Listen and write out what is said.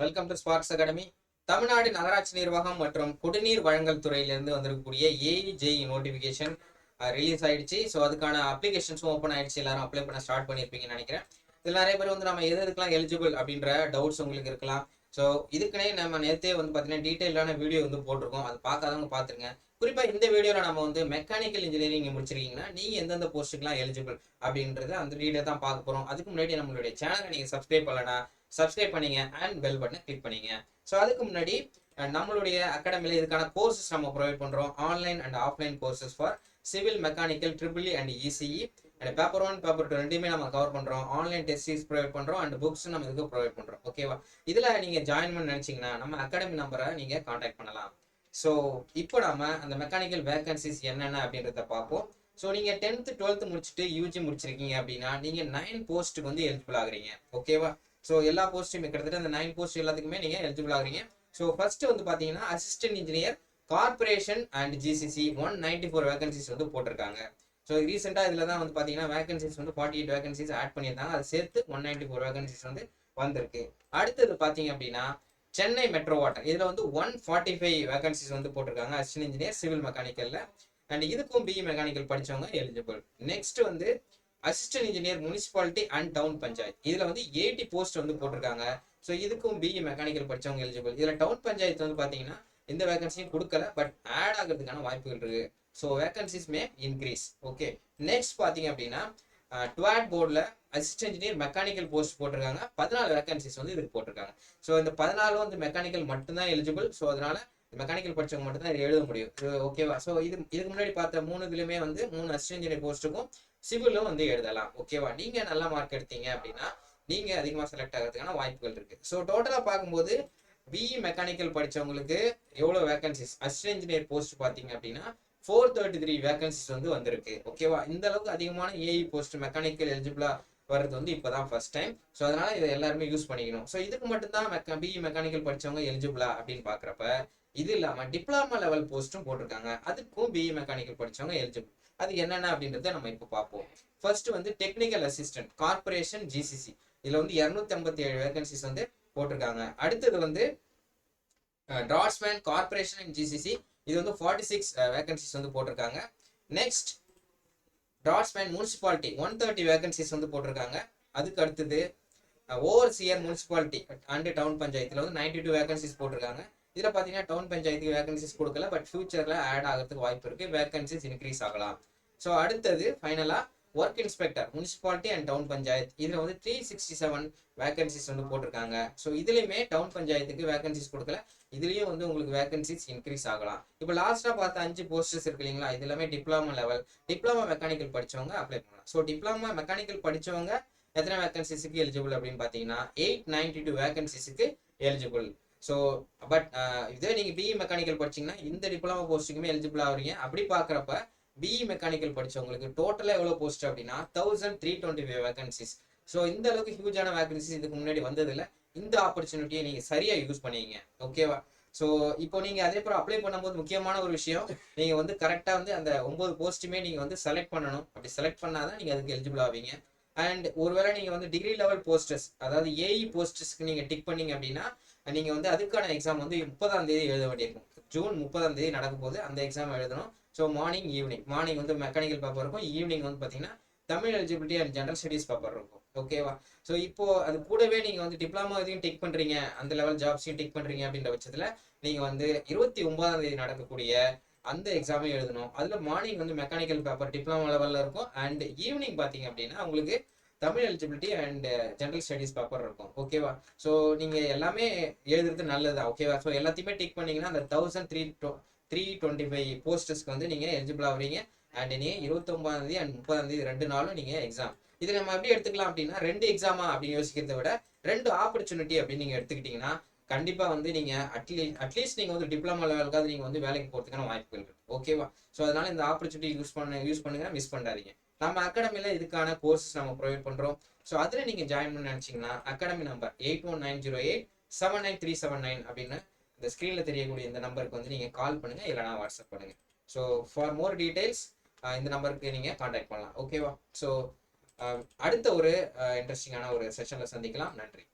Welcome to Sparks academy Tamil Nadu நகராட்சி நிர்வாகம் மற்றும் குடிநீர் வழங்கல் துறையிலிருந்து வந்திருக்கக்கூடிய ஏஇஜேஇ நோட்டிஃபிகேஷன் ரிலீஸ் ஆயிடுச்சு. ஸோ அதுக்கான அப்ளிகேஷன்ஸும் ஓப்பன் ஆயிடுச்சு. எல்லாரும் அப்ளை பண்ண ஸ்டார்ட் பண்ணியிருப்பீங்கன்னு நினைக்கிறேன். இதில் நிறைய பேர் வந்து நம்ம எது எதுக்கெல்லாம் எலிஜிபிள் அப்படின்ற டவுட்ஸ் உங்களுக்கு இருக்கலாம். ஸோ இதுக்குனே நம்ம நேற்றே வந்து பார்த்தீங்கன்னா டீட்டெயிலான வீடியோ வந்து போட்டிருக்கோம். அது பார்க்காதவங்க பார்த்துருங்க. குறிப்பாக இந்த வீடியோவில் நம்ம வந்து மெக்கானிக்கல் இன்ஜினியரிங் முடிச்சிருக்கீங்கன்னா நீங்கள் எந்தெந்த போஸ்ட்டுக்குலாம் எலிஜிபிள் அப்படின்றத அந்த வீடியோ தான் பார்க்க போகிறோம் அதுக்கு முன்னாடி நம்மளுடைய சேனலை நீங்கள் சப்ஸ்கிரைப் பண்ணலனா சப்ஸ்கிரைப் பண்ணிங்க அண்ட் பெல் பட்டனை கிளிக் பண்ணிங்க. ஸோ அதுக்கு முன்னாடி நம்மளுடைய அகாடமியில் இதுக்கான கோர்சஸ் நம்ம ப்ரொவைட் பண்ணுறோம் online and offline courses for civil mechanical triple and ECE and paper one paper two ரெண்டுமே நம்ம கவர் பண்ணுறோம் ஆன்லைன் டெஸ்ட் சீஸ் ப்ரொவைட் பண்ணுறோம் அண்ட் புக்ஸ் நம்ம இதுக்கு ப்ரொவைட் பண்ணுறோம் ஓகேவா இதில் நீங்கள் ஜாயின் பண்ண நினச்சிங்கன்னா நம்ம அகாடமி நம்பரை நீங்கள் காண்டாக்ட் பண்ணலாம். ஸோ இப்போ நம்ம அந்த மெக்கானிக்கல் வேகன்சிஸ் என்னென்ன அப்படின்றத பார்ப்போம். ஸோ நீங்கள் டென்த்து டுவெல்த்து முடிச்சுட்டு யூஜி முடிச்சிருக்கீங்க அப்படின்னா நீங்கள் நைன் போஸ்ட்டுக்கு வந்து எலிஜிபிள் ஆகுறீங்க. ஓகேவா ஸோ எல்லா போஸ்ட்டுமே கிட்டத்தட்ட அந்த நைன் போஸ்ட் எல்லாத்துக்குமே நீங்கள் எலிஜிபிள் ஆகுறீங்க. ஸோ ஃபர்ஸ்ட் வந்து பார்த்தீங்கன்னா assistant engineer corporation and GCC one ninety four vacancies வந்து போட்டிருக்காங்க. ஸோ ரீசெண்டாக இதில் தான் வந்து பார்த்தீங்கன்னா வேகன்சிஸ் வந்து ஃபார்ட்டி எயிட் வேகன்சிஸ் ஆட் பண்ணியிருந்தாங்க. அதை சேர்த்து ஒன் நைன்டி ஃபோர் வேகன்சிஸ் வந்து வந்திருக்கு. அடுத்தது பார்த்தீங்க அப்படின்னா சென்னை மெட்ரோ வாட்டர். இதில் வந்து ஒன் ஃபார்ட்டி ஃபைவ் வேகன்சிஸ் வந்து போட்டிருக்காங்க. அசிஸ்டன்ட் இன்ஜினியர் சிவில் மெக்கானிக்கலில் அண்ட் இதுக்கும் பிஇ மெக்கானிக்கல் படிச்சவங்க எலிஜிபிள் நெக்ஸ்ட் வந்து assistant engineer municipality and town panchayat இதில் வந்து எயிட்டி போஸ்ட் வந்து போட்டிருக்காங்க. ஸோ இதுக்கும் பிஇ மெக்கானிக்கல் படிச்சவங்க எலிஜிபிள் இதில் டவுன் பஞ்சாயத்து வந்து பார்த்தீங்கன்னா எந்த வேகன்சியும் கொடுக்கல பட் ஆட் ஆகிறதுக்கான வாய்ப்புகள் இருக்கு. So vacancies may increase okay next பார்த்தீங்க அப்படின்னா டுவாட் போர்டில் அசிஸ்டன்ட் இன்ஜினியர் மெக்கானிக்கல் போஸ்ட் போட்டிருக்காங்க. பதினாலு வேகன்சிஸ் வந்து இதுக்கு போட்டிருக்காங்க. ஸோ இந்த பதினாலு வந்து மெக்கானிக்கல் மட்டும்தான் எலிஜிபிள் ஸோ அதனால மெக்கானிக்கல் படிச்சவங்க மட்டும் தான் இதை எழுத முடியும். ஓகேவா ஸோ இது இதுக்கு முன்னாடி பார்த்த மூணு இதுலையுமே வந்து மூணு அசிஸ்டன்ட் இன்ஜினியர் போஸ்ட்டுக்கும் சிவிலும் வந்து எழுதலாம். ஓகேவா நீங்க நல்ல மார்க் எடுத்தீங்க அப்படின்னா நீங்கள் அதிகமாக செலக்ட் ஆகிறதுக்கான வாய்ப்புகள் இருக்கு. ஸோ டோட்டலாக பார்க்கும்போது பிஇ மெக்கானிக்கல் படிச்சவங்களுக்கு எவ்வளோ வேகன்சிஸ் அசிஸ்டன்ட் இன்ஜினியர் போஸ்ட் பார்த்தீங்க அப்படின்னா ஃபோர் தேர்ட்டி த்ரீ வேகன்சிஸ் வந்து வந்திருக்கு. ஓகேவா இந்த அளவுக்கு அதிகமான ஏஇ போஸ்ட் மெக்கானிக்கல் எலிஜிபிளா வர்றது வந்து இப்போதான் ஃபர்ஸ்ட் டைம் ஸோ அதனால இதை எல்லாருமே யூஸ் பண்ணிக்கணும். ஸோ இதுக்கு மட்டும்தான் மெக்கா பிஇ மெக்கானிக்கல் படிச்சவங்க எலிஜிபிளா அப்படின்னு பார்க்குறப்ப இது இல்லாம டிப்ளமா லெவல் போஸ்ட்டும் போட்டிருக்காங்க. அதுக்கும் பிஇ மெக்கானிக்கல் படிச்சவங்க எலிஜிபிள் அது என்னென்ன அப்படின்றத நம்ம இப்போ பார்ப்போம். ஃபர்ஸ்ட் வந்து டெக்னிக்கல் அசிஸ்டன்ட் கார்பரேஷன் ஜிசிசி இதில் வந்து இரநூத்தி ஐம்பத்தி ஏழு வேகன்சிஸ் வந்து போட்டிருக்காங்க. அடுத்தது வந்து டிராட்ஸ்மேன் கார்பரேஷன் அண்ட் ஜிசிசி இது வந்து ஃபார்ட்டி சிக்ஸ் வேகன்சிஸ் வந்து போட்டிருக்காங்க. Next draughtsman municipality one thirty vacancies வந்து போட்டிருக்காங்க. அதுக்கு அடுத்தது ஓவர்சியர் முனிசிபாலிட்டி அண்டு டவுன் பஞ்சாயத்தில் வந்து நைன்டி டூ வேகன்சிஸ் போட்டிருக்காங்க. இதில் பார்த்தீங்கன்னா டவுன் பஞ்சாயத்துக்கு வேகன்சிஸ் கொடுக்கல பட் ஃபியூச்சரில் ஆட் ஆகிறதுக்கு வாய்ப்பு இருக்குது வேகன்சிஸ் இன்க்ரீஸ் ஆகலாம். ஸோ அடுத்தது ஃபைனலாக work inspector municipality and town panchayat இதில் வந்து த்ரீ சிக்ஸ்டி செவன் வேகன்சிஸ் வந்து போட்டிருக்காங்க. ஸோ இதுலேயுமே டவுன் பஞ்சாயத்துக்கு வேகன்சிஸ் கொடுக்கல. இதுலேயும் வந்து உங்களுக்கு வேகன்சிஸ் இன்க்ரீஸ் ஆகலாம். இப்போ லாஸ்ட்டாக பார்த்த அஞ்சு போஸ்டர்ஸ் இருக்கு இல்லைங்களா? இது எல்லாமே டிப்ளமா லெவல் டிப்ளமா மெக்கானிக்கல் படிச்சவங்க அப்ளை பண்ணலாம். ஸோ டிப்ளமா மெக்கானிக்கல் படிச்சவங்க எத்தனை வேகன்சிஸுக்கு எலிஜிபிள் அப்படின்னு பார்த்தீங்கன்னா எயிட் நைன்டி டூ வேகன்சிஸுக்கு எலிஜிபிள் ஸோ பட் இதே நீங்கள் பிஇ மெக்கானிக்கல் படிச்சீங்கன்னா இந்த டிப்ளமா போஸ்ட்டுக்குமே எலிஜிபிள் ஆகுறீங்க. அப்படி பார்க்குறப்ப பிஇ மெக்கானிக்கல் படிச்சவங்களுக்கு டோட்டலாக எவ்வளோ போஸ்ட் அப்படின்னா thousand three twenty five vacancies so இந்த அளவுக்கு ஹியூஜான வேகன்சிஸ் இதுக்கு முன்னாடி வந்ததில்ல. இந்த ஆப்பர்ச்சுனிட்டியை நீங்கள் சரியாக யூஸ் பண்ணுவீங்க ஓகேவா ஸோ இப்போ நீங்கள் அதே போல் அப்ளை பண்ணும்போது முக்கியமான ஒரு விஷயம் நீங்கள் வந்து கரெக்டாக வந்து அந்த ஒம்பது போஸ்ட்டுமே நீங்கள் வந்து செலக்ட் பண்ணணும். அப்படி செலக்ட் பண்ணாதான் நீங்கள் அதுக்கு எலிஜிபிள் ஆவீங்க. அண்ட் ஒருவேளை நீங்கள் வந்து டிகிரி லெவல் போஸ்டர்ஸ் அதாவது ஏஇ போஸ்டர்ஸ்க்கு நீங்கள் டிக் பண்ணீங்க அப்படின்னா நீங்கள் வந்து அதுக்கான எக்ஸாம் வந்து முப்பதாம் தேதி எழுத வேண்டியிருக்கும். ஜூன் முப்பதாம் தேதி நடக்கும் போது அந்த எக்ஸாம் எழுதணும். ஸோ மார்னிங் ஈவினிங் மார்னிங் வந்து மெக்கானிக்கல் பேப்பர் இருக்கும். ஈவினிங் வந்து பார்த்தீங்கன்னா Tamil eligibility and general studies paper இருக்கும். ஓகேவா ஸோ இப்போ அது கூடவே நீங்கள் வந்து டிப்ளமோ இதையும் டிக் பண்ணுறீங்க அந்த லெவல் ஜாப்ஸையும் டிக் பண்ணுறீங்க அப்படின்ற பட்சத்தில் நீங்கள் வந்து இருபத்தி ஒன்பதாம் தேதி நடக்கக்கூடிய அந்த எக்ஸாமே எழுதணும். அதில் மார்னிங் வந்து மெக்கானிக்கல் பேப்பர் டிப்ளமோ லெவலில் இருக்கும். அண்ட் ஈவினிங் பார்த்தீங்க அப்படின்னா உங்களுக்கு Tamil eligibility and general studies paper இருக்கும். ஓகேவா ஸோ நீங்கள் எல்லாமே எழுதுறது நல்லதா ஓகேவா ஸோ எல்லாத்தையுமே டிக் பண்ணீங்கன்னா அந்த thousand three three twenty five போஸ்டர்ஸ்க்கு வந்து நீங்கள் எலிஜிபிள் ஆகுறீங்க அண்ட் நீங்கள் இருபத்தொம்பதாம் தேதி அண்ட் முப்பதாம் தேதி ரெண்டு நாளும் நீங்கள் எக்ஸாம் இது நம்ம எப்படி எடுத்துக்கலாம் அப்படின்னா ரெண்டு எக்ஸாமா அப்படின்னு யோசிக்கிறத விட ரெண்டு ஆப்பர்ச்சுனிட்டி அப்படின்னு நீங்கள் எடுத்துக்கிட்டிங்கன்னா கண்டிப்பாக வந்து நீங்கள் அட்லீஸ்ட் அட்லீஸ்ட் நீங்கள் வந்து டிப்ளமா லெவலுக்காவது நீங்கள் வந்து வேலைக்கு போகிறதுக்கான வாய்ப்புகள் இருக்குது ஓகேவா ஸோ அதனால இந்த ஆப்பர்ச்சுனிட்டி யூஸ் பண்ண யூஸ் பண்ணுங்க மிஸ் பண்ணாதீங்க. நம்ம அகாடமியில் இதுக்கான கோர்சஸ் நம்ம ப்ரொவைட் பண்ணுறோம் ஸோ அதில் நீங்கள் ஜாயின் பண்ண நினச்சிங்கன்னா academy number eight one nine zero eight seven nine three seven nine அப்படின்னு இந்த ஸ்க்ரீனில் தெரியக்கூடிய இந்த நம்பருக்கு வந்து நீங்கள் கால் பண்ணுங்கள் இல்லைனா வாட்ஸ்அப் பண்ணுங்கள் ஸோ ஃபார் மோர் டீட்டெயில்ஸ் இந்த நம்பருக்கு நீங்கள் காண்டாக்ட் பண்ணலாம். ஓகேவா ஸோ அடுத்த ஒரு இன்ட்ரெஸ்டிங்கான ஒரு செஷனில் சந்திக்கலாம். நன்றி.